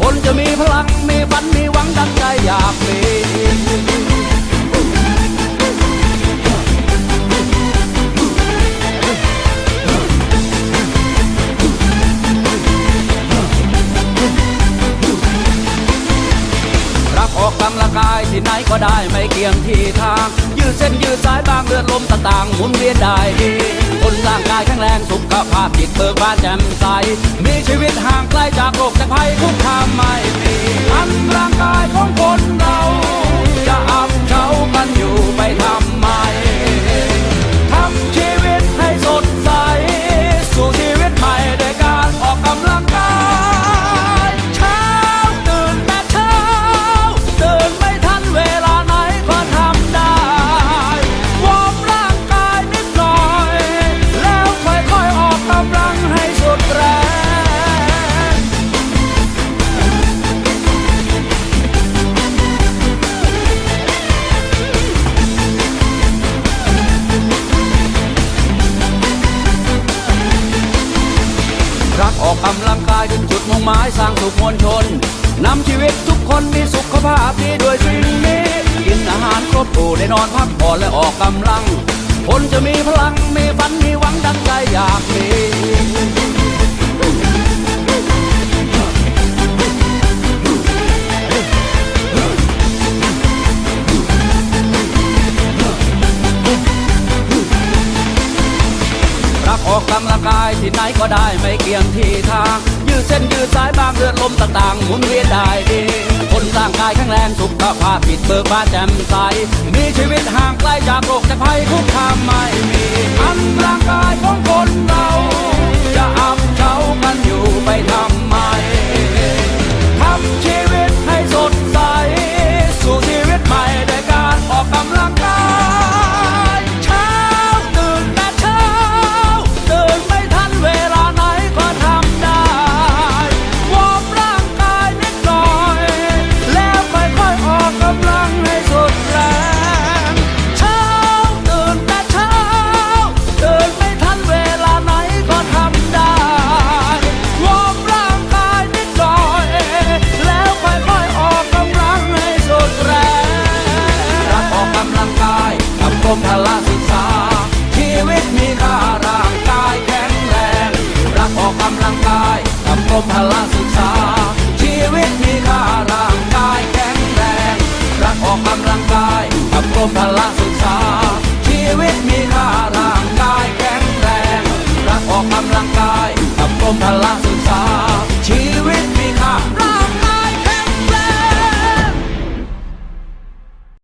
คนจะมีพลัง รักออกกำลังกายที่ไหนก็ได้ไม่เกี่ยงที่ทาง ยืดเส้นยืดสายบางเลือดลมต่างๆหมุนเวียนได้ดีคนร่างกายแข็งแรงสุขภาพจิตเบิกบานแจ่มใส มีชีวิตห่างไกลจากโรคจากภัยคุกคามไม่ รักออกกำลังกายจนจุดมุ่งหมายสร้างสุขมวลชนนำชีวิตทุกคนมีสุขภาพดีด้วยสิ่งนี้ กินอาหารครบถ้วนได้นอนพักผ่อนและออกกำลัง คนจะมีพลังากกำลังกายที่ไหนก็ได้ไม่เกี่ยงที่ทาง ยืดเส้นยืดสายบางเลือดลมต่างๆหมุนเวียนได้ดีคนร่างกายแข็งแรงสุขภาพผิดเบิกบานแจ่มใส มีชีวิตห่างไกลจากโรคจากภัยคุกคามไม่มีอันร่างกายของคนเรา ษา ชีวิตมีค่าร่างกายแข็งแรงรักออกกำลังกายกักรมพละศึกษา ชีวิตมีค่าร่างกายแข็งแรงรักออกกำลังกายกักรมพละศึ